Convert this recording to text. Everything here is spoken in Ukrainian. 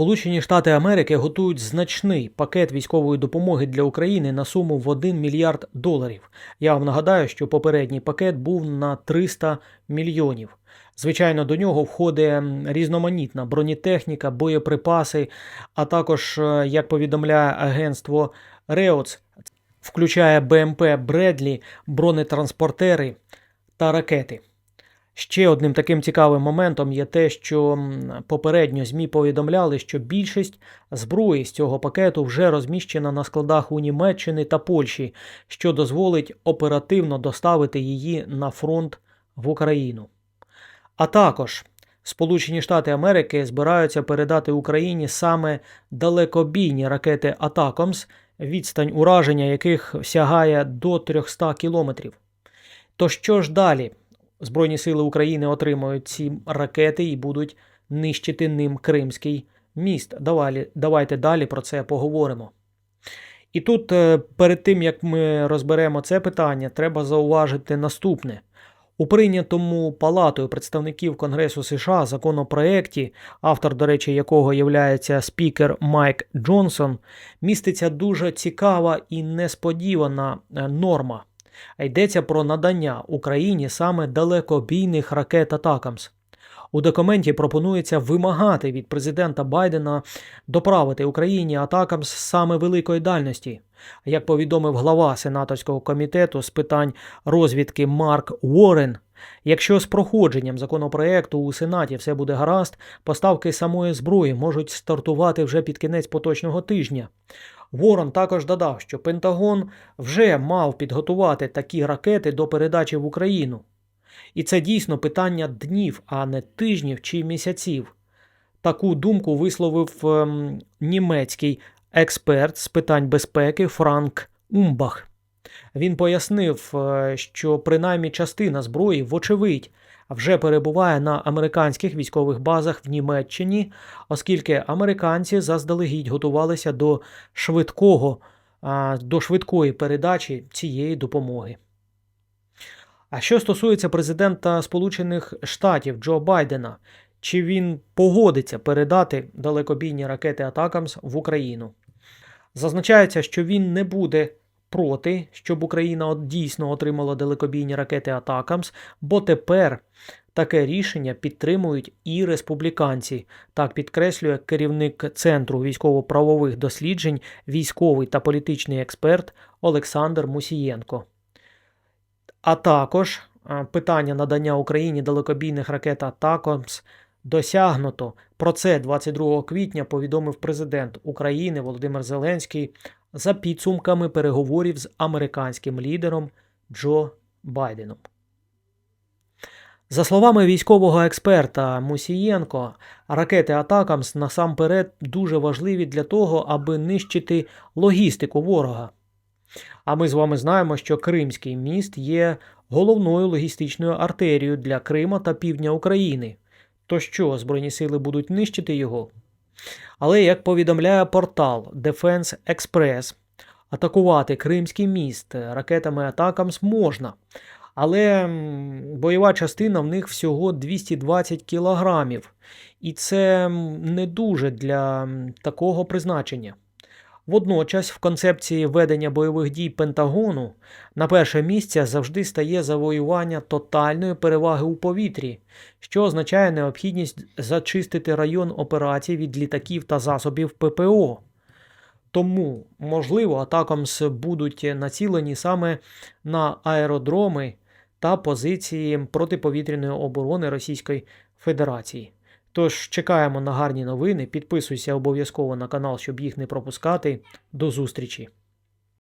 Сполучені Штати Америки готують значний пакет військової допомоги для України на суму в 1 мільярд доларів. Я вам нагадаю, що попередній пакет був на 300 мільйонів. Звичайно, до нього входить різноманітна бронетехніка, боєприпаси, а також, е, як повідомляє агентство Реоц, включає БМП Бредлі, бронетранспортери та ракети. Ще одним таким цікавим моментом є те, що попередньо ЗМІ повідомляли, що більшість зброї з цього пакету вже розміщена на складах у Німеччини та Польщі, що дозволить оперативно доставити її на фронт в Україну. А також Сполучені Штати Америки збираються передати Україні саме далекобійні ракети Атакомс, відстань ураження яких сягає до 300 кілометрів. То що ж далі? Збройні сили України отримують ці ракети і будуть нищити ним Кримський міст. Давай, давайте далі про це поговоримо. І тут, е, перед тим як ми розберемо це питання, треба зауважити наступне. У прийнятому палатою представників Конгресу США законопроекті, автор, до речі, якого є спікер Майк Джонсон, міститься дуже цікава і несподівана е, норма. Йдеться про надання Україні саме далекобійних ракет Атакамс. У документі пропонується вимагати від президента Байдена доправити Україні Атакамс саме великої дальності. Як повідомив глава сенаторського комітету з питань розвідки Марк Уоррен, якщо з проходженням законопроекту у Сенаті все буде гаразд, поставки самої зброї можуть стартувати вже під кінець поточного тижня. Ворон також додав, що Пентагон вже мав підготувати такі ракети до передачі в Україну. І це дійсно питання днів, а не тижнів чи місяців. Таку думку висловив ем, німецький експерт з питань безпеки Франк Умбах. Він пояснив, е, що принаймні частина зброї, вочевидь, вже перебуває на американських військових базах в Німеччині, оскільки американці заздалегідь готувалися до швидкого, до швидкої передачі цієї допомоги. А що стосується президента Сполучених Штатів Джо Байдена, чи він погодиться передати далекобійні ракети Атакамс в Україну? Зазначається, що він не буде проти, щоб Україна дійсно отримала далекобійні ракети Атакамс, бо тепер таке рішення підтримують і республіканці. Так підкреслює керівник Центру військово-правових досліджень, військовий та політичний експерт Олександр Мусієнко. А також питання надання Україні далекобійних ракет Атакамс досягнуто. Про це 22 квітня повідомив президент України Володимир Зеленський за підсумками переговорів з американським лідером Джо Байденом. За словами військового експерта Мусієнко, ракети Атакамс насамперед дуже важливі для того, аби нищити логістику ворога. А ми з вами знаємо, що Кримський міст є головною логістичною артерією для Крима та півдня України. То що, Збройні сили будуть нищити його? Але, як повідомляє портал Defense Express, атакувати Кримський міст ракетами Атакамс можна. Але бойова частина в них всього 220 кілограмів. І це не дуже для такого призначення. Водночас, в концепції ведення бойових дій Пентагону на перше місце завжди стає завоювання тотальної переваги у повітрі, що означає необхідність зачистити район операцій від літаків та засобів ППО. Тому, можливо, атакамс будуть націлені саме на аеродроми та позиції протиповітряної оборони Російської Федерації. Тож чекаємо на гарні новини. Підписуйся обов'язково на канал, щоб їх не пропускати. До зустрічі!